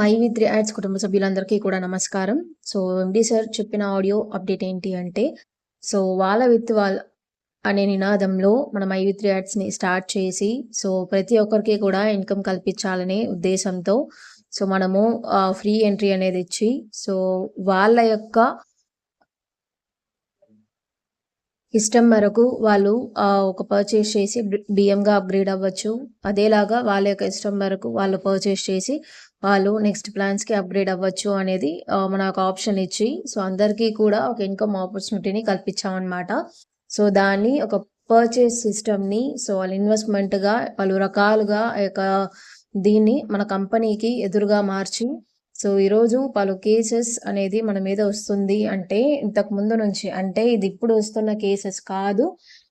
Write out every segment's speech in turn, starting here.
My with ads కుటుంబ సభ్యులందరికీ కూడా నమస్కారం. సో ఎండి సార్ చెప్పిన ఆడియో అప్డేట్ ఏంటి అంటే సో వాళ్ళ విత్ వాళ్ళ అనే నినాదంలో మన మై విత్ యాడ్స్ని స్టార్ట్ చేసి సో ప్రతి ఒక్కరికి కూడా ఇన్కమ్ కల్పించాలనే ఉద్దేశంతో సో మనము ఫ్రీ ఎంట్రీ అనేది ఇచ్చి సో వాళ్ళ యొక్క ఇష్టం మేరకు వాళ్ళు ఒక పర్చేస్ చేసి బియ్యంగా అప్గ్రేడ్ అవ్వచ్చు. అదేలాగా వాళ్ళ యొక్క ఇష్టం మేరకు వాళ్ళు పర్చేస్ చేసి వాళ్ళు నెక్స్ట్ ప్లాన్స్కి అప్గ్రేడ్ అవ్వచ్చు అనేది మనకు మన ఒక ఆప్షన్ ఇచ్చి సో అందరికీ కూడా ఒక ఇన్కమ్ ఆపర్చునిటీని కల్పించామన్నమాట. సో దాన్ని ఒక పర్చేస్ సిస్టమ్ని సో వాళ్ళ ఇన్వెస్ట్మెంట్గా పలు రకాలుగా ఒక యొక్క దీన్ని మన కంపెనీకి ఎదురుగా మార్చి సో ఈరోజు పలు కేసెస్ అనేది మన మీద వస్తుంది అంటే ఇంతకు ముందు నుంచి అంటే ఇది ఇప్పుడు వస్తున్న కేసెస్ కాదు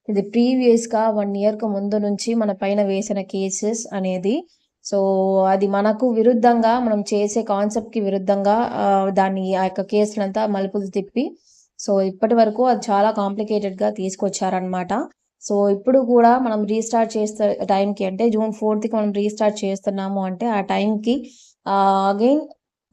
ఇది ప్రీవియస్గా వన్ ఇయర్కి ముందు నుంచి మన పైన వేసిన కేసెస్ అనేది సో అది మనకు విరుద్ధంగా మనం చేసే కాన్సెప్ట్కి విరుద్ధంగా దాన్ని ఆ యొక్క కేసులంతా మలుపులు తిప్పి సో ఇప్పటి వరకు అది చాలా కాంప్లికేటెడ్గా తీసుకొచ్చారనమాట సో ఇప్పుడు కూడా మనం రీస్టార్ట్ చేస్తే టైంకి అంటే జూన్ ఫోర్త్కి మనం రీస్టార్ట్ చేస్తున్నాము అంటే ఆ టైంకి అగైన్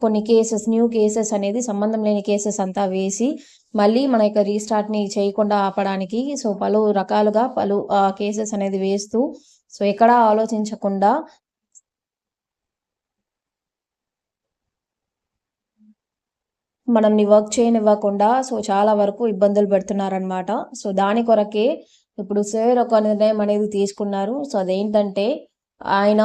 కొన్ని కేసెస్ న్యూ కేసెస్ అనేది సంబంధం లేని కేసెస్ అంతా వేసి మళ్ళీ మన యొక్క రీస్టార్ట్ని చేయకుండా ఆపడానికి సో పలు రకాలుగా పలు కేసెస్ అనేది వేస్తూ సో ఎక్కడా ఆలోచించకుండా మనల్ని వర్క్ చేయనివ్వకుండా సో చాలా వరకు ఇబ్బందులు పెడుతున్నారనమాట సో దాని కొరకే ఇప్పుడు సార్ ఒక నిర్ణయం అనేది తీసుకున్నారు. సో అదేంటంటే ఆయన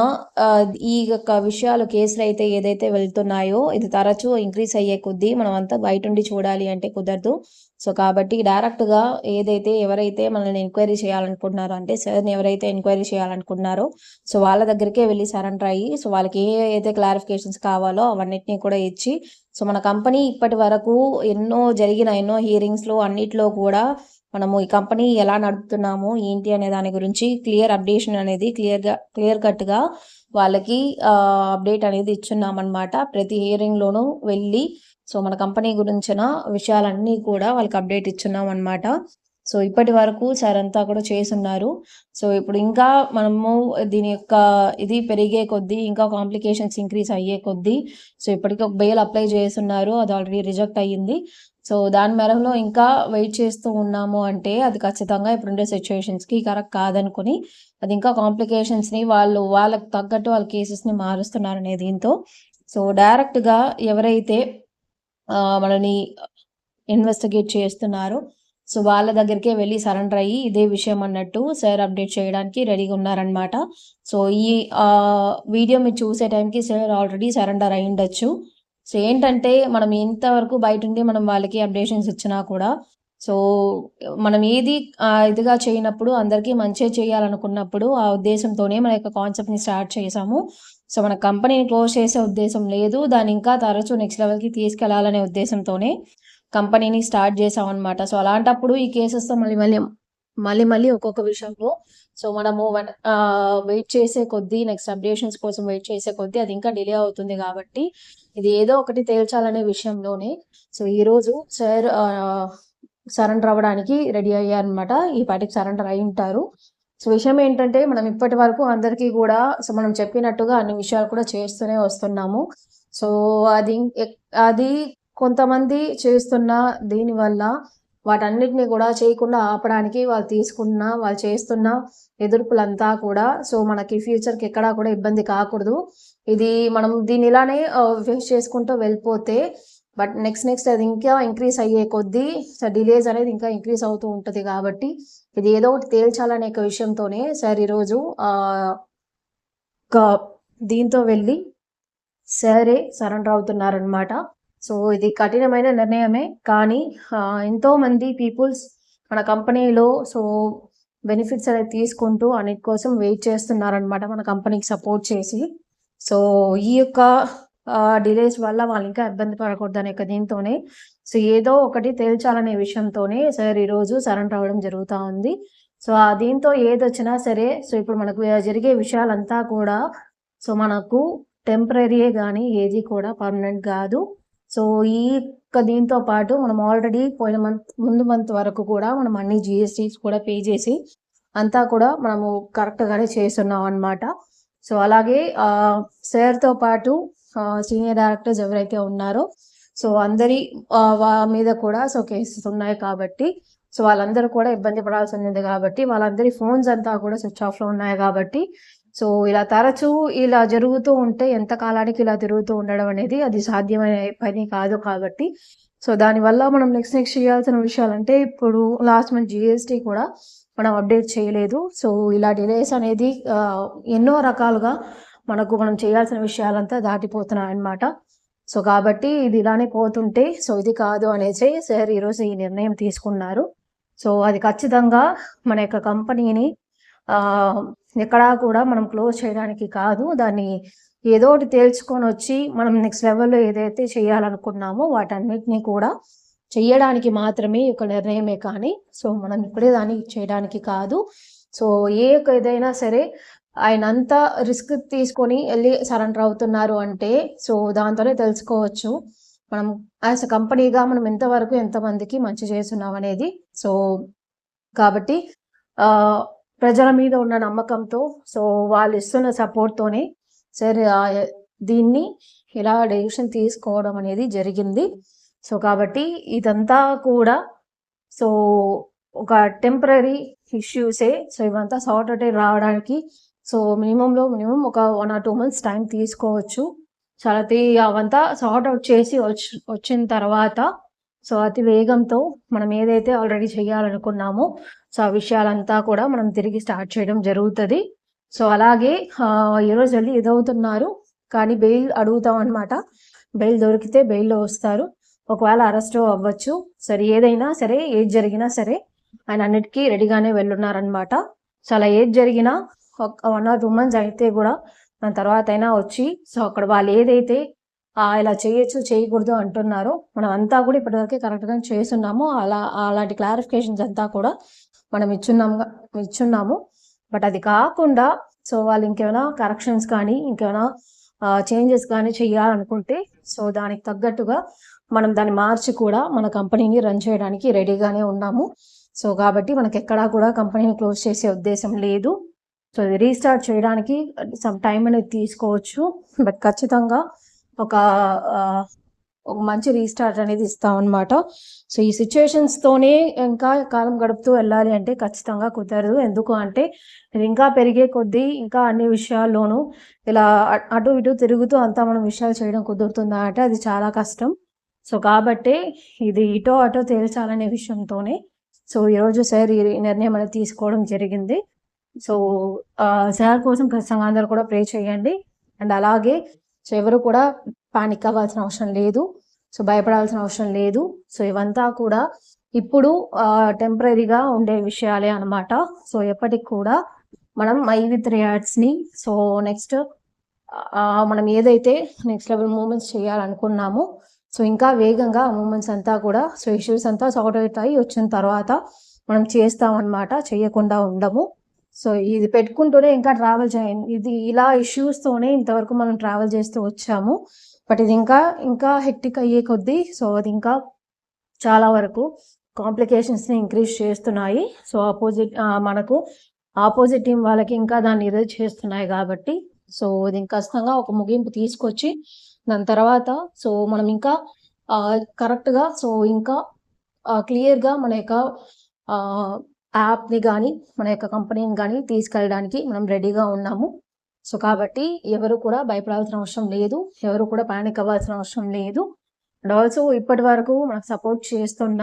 ఈ యొక్క విషయాలు కేసులు అయితే ఏదైతే వెళ్తున్నాయో ఇది తరచూ ఇంక్రీస్ అయ్యే కొద్దీ మనం అంతా బయట ఉండి చూడాలి అంటే కుదరదు. సో కాబట్టి డైరెక్ట్గా ఏదైతే ఎవరైతే మనల్ని ఎంక్వైరీ చేయాలనుకుంటున్నారో అంటే సార్ని ఎవరైతే ఎంక్వైరీ చేయాలనుకుంటున్నారో సో వాళ్ళ దగ్గరికే వెళ్ళి సరెండర్ అయ్యి సో వాళ్ళకి ఏ అయితే క్లారిఫికేషన్స్ కావాలో అవన్నిటిని కూడా ఇచ్చి సో మన కంపెనీ ఇప్పటి వరకు ఎన్నో జరిగిన ఎన్నో హియరింగ్స్లో అన్నిట్లో కూడా మనము ఈ కంపెనీ ఎలా నడుపుతున్నాము ఏంటి అనే దాని గురించి క్లియర్ అప్డేషన్ అనేది క్లియర్గా క్లియర్ కట్గా వాళ్ళకి అప్డేట్ అనేది ఇచ్చున్నామన్నమాట. ప్రతి హియరింగ్లోనూ వెళ్ళి సో మన కంపెనీ గురించిన విషయాలన్నీ కూడా వాళ్ళకి అప్డేట్ ఇచ్చున్నాం అనమాట సో ఇప్పటి వరకు సార్ అంతా కూడా చేస్తున్నారు. సో ఇప్పుడు ఇంకా మనము దీని యొక్క ఇది పెరిగే కొద్దీ ఇంకా కాంప్లికేషన్స్ ఇంక్రీజ్ అయ్యే కొద్దీ సో ఇప్పటికి ఒక బెయిల్ అప్లై చేస్తున్నారు. అది ఆల్రెడీ రిజెక్ట్ అయ్యింది. సో దాని మేరలో ఇంకా వెయిట్ చేస్తూ ఉన్నాము అంటే అది ఖచ్చితంగా ఇప్పుడుండే సిచ్యువేషన్స్కి కరెక్ట్ కాదనుకుని అది ఇంకా కాంప్లికేషన్స్ని వాళ్ళు వాళ్ళకి తగ్గట్టు వాళ్ళ కేసెస్ని మారుస్తున్నారనే దీంతో. సో డైరెక్ట్గా ఎవరైతే మనని ఇన్వెస్టిగేట్ చేస్తున్నారో సో వాళ్ళ దగ్గరికే వెళ్ళి సరెండర్ అయ్యి ఇదే విషయం అన్నట్టు సార్ అప్డేట్ చేయడానికి రెడీగా ఉన్నారనమాట సో ఈ వీడియో మీరు చూసే టైంకి సార్ ఆల్రెడీ సరెండర్ అయి ఉండొచ్చు. సో ఏంటంటే మనం ఎంతవరకు బయట ఉండి మనం వాళ్ళకి అప్డేషన్స్ ఇచ్చినా కూడా సో మనం ఏది ఇదిగా చేయనప్పుడు అందరికీ మంచి చేయాలనుకున్నప్పుడు ఆ ఉద్దేశంతోనే మన యొక్క కాన్సెప్ట్ని స్టార్ట్ చేసాము సో మన కంపెనీని క్లోజ్ చేసే ఉద్దేశం లేదు. దాన్ని ఇంకా తరచూ నెక్స్ట్ లెవెల్కి తీసుకెళ్ళాలనే ఉద్దేశంతోనే కంపెనీని స్టార్ట్ చేసాం అనమాట సో అలాంటప్పుడు ఈ కేసెస్తో మళ్ళీ మళ్ళీ మళ్ళీ మళ్ళీ ఒక్కొక్క విషయంలో సో మనము వెయిట్ చేసే కొద్దీ నెక్స్ట్ అప్డేషన్స్ కోసం వెయిట్ చేసే కొద్దీ అది ఇంకా డిలే అవుతుంది కాబట్టి ఇది ఏదో ఒకటి తేల్చాలనే విషయంలోనే సో ఈరోజు సార్ సరెండర్ అవ్వడానికి రెడీ అయ్యారనమాట ఈ పాటికి సరెండర్ అయి ఉంటారు. సో విషయం ఏంటంటే మనం ఇప్పటి వరకు అందరికీ కూడా సో మనం చెప్పినట్టుగా అన్ని విషయాలు కూడా చేస్తూనే వస్తున్నాము. సో అది అది కొంతమంది చేస్తున్న దీనివల్ల వాటన్నిటిని కూడా చేయకుండా ఆపడానికి వాళ్ళు తీసుకున్న వాళ్ళు చేస్తున్న ఎదుర్పులంతా కూడా సో మనకి ఫ్యూచర్కి ఎక్కడా కూడా ఇబ్బంది కాకూడదు. ఇది మనం దీని ఇలానే ఫేస్ చేసుకుంటూ వెళ్ళిపోతే బట్ నెక్స్ట్ నెక్స్ట్ అది ఇంకా ఇంక్రీస్ అయ్యే కొద్దీ డిలేస్ అనేది ఇంకా ఇంక్రీస్ అవుతూ ఉంటుంది కాబట్టి ఇది ఏదో ఒకటి తేల్చాలనే ఒక విషయంతోనే సార్ ఈరోజు ఒక దీంతో వెళ్ళి సరే సరెండర్ అవుతున్నారనమాట సో ఇది కఠినమైన నిర్ణయమే. కానీ ఎంతోమంది పీపుల్స్ మన కంపెనీలో సో బెనిఫిట్స్ అనేది తీసుకుంటూ అన్నిటి కోసం వెయిట్ చేస్తున్నారనమాట మన కంపెనీకి సపోర్ట్ చేసి. సో ఈ యొక్క డిలేస్ వల్ల వాళ్ళు ఇంకా ఇబ్బంది పడకూడదు అనే ఒక దీంతోనే. సో ఏదో ఒకటి తేల్చాలనే విషయంతోనే సార్ ఈరోజు సరెండర్ అవ్వడం జరుగుతూ ఉంది. సో ఆ దీంతో ఏదొచ్చినా సరే సో ఇప్పుడు మనకు జరిగే విషయాలంతా కూడా సో మనకు టెంపరీయే కానీ ఏది కూడా పర్మనెంట్ కాదు. సో ఈ దీంతో పాటు మనం ఆల్రెడీ పోయిన మంత్ ముందు మంత్ వరకు కూడా మనం అన్ని జిఎస్టీస్ కూడా పే చేసి అంతా కూడా మనము కరెక్ట్గానే చేస్తున్నాం అన్నమాట. సో అలాగే సార్తో పాటు సీనియర్ డైరెక్టర్స్ ఎవరైతే ఉన్నారో సో అందరి వా- మీద కూడా సో కేసెస్ ఉన్నాయి కాబట్టి సో వాళ్ళందరూ కూడా ఇబ్బంది పడాల్సి ఉంది కాబట్టి వాళ్ళందరి ఫోన్స్ అంతా కూడా స్విచ్ ఆఫ్లో ఉన్నాయి కాబట్టి సో ఇలా తరచూ ఇలా జరుగుతూ ఉంటే ఎంత కాలానికి ఇలా తిరుగుతూ ఉండడం అనేది అది సాధ్యమైన పని కాదు కాబట్టి. సో దానివల్ల మనం నెక్స్ట్ నెక్స్ట్ చేయాల్సిన విషయాలు అంటే ఇప్పుడు లాస్ట్ మంత్ జిఎస్టీ కూడా మనం అప్డేట్ చేయలేదు. సో ఇలా డిలేస్ అనేది ఎన్నో రకాలుగా మనకు మనం చేయాల్సిన విషయాలంతా దాటిపోతున్నాయి అన్నమాట. సో కాబట్టి ఇది ఇలానే పోతుంటే సో ఇది కాదు అనేసి సార్ ఈరోజు ఈ నిర్ణయం తీసుకున్నారు. సో అది ఖచ్చితంగా మన యొక్క కంపెనీని ఎక్కడా కూడా మనం క్లోజ్ చేయడానికి కాదు. దాన్ని ఏదో ఒకటి తేల్చుకొని వచ్చి మనం నెక్స్ట్ లెవెల్లో ఏదైతే చేయాలనుకున్నామో వాటన్నిటిని కూడా చేయడానికి మాత్రమే ఒక యొక్క నిర్ణయమే కానీ సో మనం ఇప్పుడే దాన్ని చేయడానికి కాదు. సో ఏ యొక్క ఏదైనా సరే ఆయన అంతా రిస్క్ తీసుకొని వెళ్ళి సరెండర్ అవుతున్నారు అంటే సో దాంతోనే తెలుసుకోవచ్చు. మనం యాజ్ అ కంపెనీగా మనం ఎంతవరకు ఎంతమందికి మంచి చేస్తున్నాం అనేది. సో కాబట్టి ఆ, ప్రజల మీద ఉన్న నమ్మకంతో సో వాళ్ళు ఇస్తున్న సపోర్ట్తోనే సరే దీన్ని ఇలా డెసిషన్ తీసుకోవడం అనేది జరిగింది. సో కాబట్టి ఇదంతా కూడా సో ఒక టెంపరీ ఇష్యూసే సో ఇవంతా సార్ట్ అవుట్ రావడానికి సో మినిమంలో మినిమం ఒక one or two months time తీసుకోవచ్చు. చాలా తీ అవంతా సార్ట్ అవుట్ చేసి వచ్చి వచ్చిన తర్వాత సో అతి వేగంతో మనం ఏదైతే ఆల్రెడీ చేయాలనుకున్నామో సో ఆ విషయాలంతా కూడా మనం తిరిగి స్టార్ట్ చేయడం జరుగుతుంది. సో అలాగే ఈరోజు వెళ్ళి ఇదవుతున్నారు కానీ బెయిల్ అడుగుతాం అనమాట బెయిల్ దొరికితే బెయిల్లో వస్తారు. ఒకవేళ అరెస్ట్ అవ్వచ్చు సరే ఏదైనా సరే ఏది జరిగినా సరే ఆయన అన్నిటికీ రెడీగానే వెళ్ళున్నారనమాట సో అలా ఏది జరిగినా ఒక వన్ ఆర్ టూ మంత్స్ అయితే కూడా దాని తర్వాత అయినా వచ్చి సో అక్కడ వాళ్ళు ఏదైతే ఇలా చేయొచ్చు చేయకూడదు అంటున్నారు. మనం అంతా కూడా ఇప్పటివరకే కరెక్ట్గా చేస్తున్నాము. అలా అలాంటి క్లారిఫికేషన్స్ అంతా కూడా మనం ఇచ్చున్నాము ఇచ్చున్నాము. బట్ అది కాకుండా సో వాళ్ళు ఇంకేమైనా కరెక్షన్స్ కానీ ఇంకేమైనా చేంజెస్ కానీ చేయాలనుకుంటే సో దానికి తగ్గట్టుగా మనం దాన్ని మార్చి కూడా మన కంపెనీని రన్ చేయడానికి రెడీగానే ఉన్నాము. సో కాబట్టి మనకి ఎక్కడా కూడా కంపెనీని క్లోజ్ చేసే ఉద్దేశం లేదు. సో రీస్టార్ట్ చేయడానికి సమ్ టైం అనేది తీసుకోవచ్చు. బట్ ఖచ్చితంగా ఒక ఒక మంచి రీస్టార్ట్ అనేది ఇస్తాం అనమాట సో ఈ సిచ్యుయేషన్స్ తోనే ఇంకా కాలం గడుపుతూ వెళ్ళాలి అంటే ఖచ్చితంగా కుదరదు. ఎందుకు అంటే ఇంకా పెరిగే కొద్దీ ఇంకా అన్ని విషయాల్లోనూ ఇలా అటు ఇటు తిరుగుతూ అంతా మనం విషయాలు చేయడం కుదురుతుందా అంటే అది చాలా కష్టం. సో కాబట్టి ఇది ఇటో అటో తేల్చాలనే విషయంతోనే. సో ఈరోజు సార్ ఈ నిర్ణయం అనేది తీసుకోవడం జరిగింది. సో సార్ కోసం ఖచ్చితంగా అందరూ కూడా ప్రే చేయండి. అండ్ అలాగే సో ఎవరు కూడా పానిక్ అవ్వాల్సిన అవసరం లేదు. సో భయపడాల్సిన అవసరం లేదు. సో ఇవంతా కూడా ఇప్పుడు టెంపరీగా ఉండే విషయాలే అనమాట సో ఎప్పటికి కూడా మనం మై విత్ రియాడ్స్ని సో నెక్స్ట్ మనం ఏదైతే నెక్స్ట్ లెవెల్ మూమెంట్స్ చేయాలనుకున్నామో సో ఇంకా వేగంగా ఆ మూమెంట్స్ అంతా కూడా సో ఇష్యూస్ అంతా సార్ట్ అవుతాయి. వచ్చిన తర్వాత మనం చేస్తామన్నమాట చేయకుండా ఉండము. సో ఇది పెట్టుకుంటూనే ఇంకా ట్రావెల్ చేయండి. ఇది ఇలా ఇష్యూస్తోనే ఇంతవరకు మనం ట్రావెల్ చేస్తూ వచ్చాము. బట్ ఇది ఇంకా ఇంకా హెక్టిక్ అయ్యే కొద్దీ సో అది ఇంకా చాలా వరకు కాంప్లికేషన్స్ని ఇంక్రీజ్ చేస్తున్నాయి. సో ఆపోజిట్ మనకు ఆపోజిట్ టీం వాళ్ళకి ఇంకా దాన్ని ఇదే చేస్తున్నాయి కాబట్టి సో ఇది ఖచ్చితంగా ఒక ముగింపు తీసుకొచ్చి దాని తర్వాత సో మనం ఇంకా కరెక్ట్గా సో ఇంకా క్లియర్గా మన యొక్క యాప్ని కానీ మన యొక్క కంపెనీని కానీ తీసుకెళ్ళడానికి మనం రెడీగా ఉన్నాము. సో కాబట్టి ఎవరు కూడా భయపడాల్సిన అవసరం లేదు. ఎవరు కూడా పానిక్ అవ్వాల్సిన అవసరం లేదు. అండ్ ఆల్సో ఇప్పటి వరకు మనకు సపోర్ట్ చేస్తున్న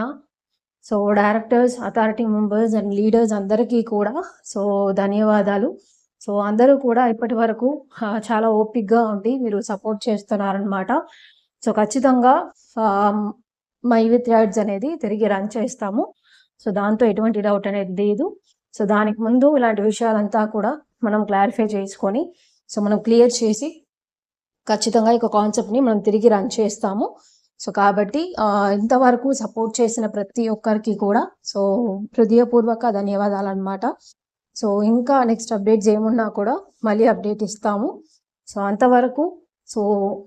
so directors authority members and leaders అందరికీ కూడా సో ధన్యవాదాలు. సో అందరూ కూడా ఇప్పటి వరకు చాలా ఓపిక్గా ఉండి మీరు సపోర్ట్ చేస్తున్నారనమాట సో ఖచ్చితంగా మై విత్ యాడ్స్ అనేది తిరిగి రన్ చేస్తాము. సో దాంతో ఎటువంటి డౌట్ అనేది లేదు. సో దానికి ముందు ఇలాంటి విషయాలంతా కూడా మనం క్లారిఫై చేసుకొని సో మనం క్లియర్ చేసి ఖచ్చితంగా ఈ కాన్సెప్ట్ని మనం తిరిగి రన్ చేస్తాము. సో కాబట్టి ఇంతవరకు సపోర్ట్ చేసిన ప్రతి ఒక్కరికి కూడా సో హృదయపూర్వక ధన్యవాదాలు అనమాట సో ఇంకా నెక్స్ట్ అప్డేట్స్ ఏమున్నా కూడా మళ్ళీ అప్డేట్ ఇస్తాము. సో అంతవరకు సో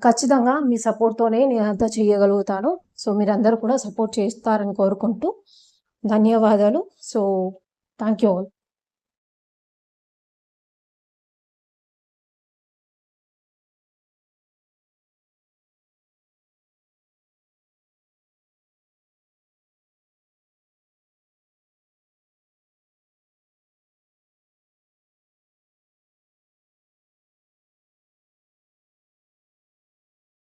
ఖచ్చితంగా మీ సపోర్ట్తోనే నేను అంతా చేయగలుగుతాను. సో మీరందరూ కూడా సపోర్ట్ చేస్తారని కోరుకుంటూ ధన్యవాదాలు. So thank you all.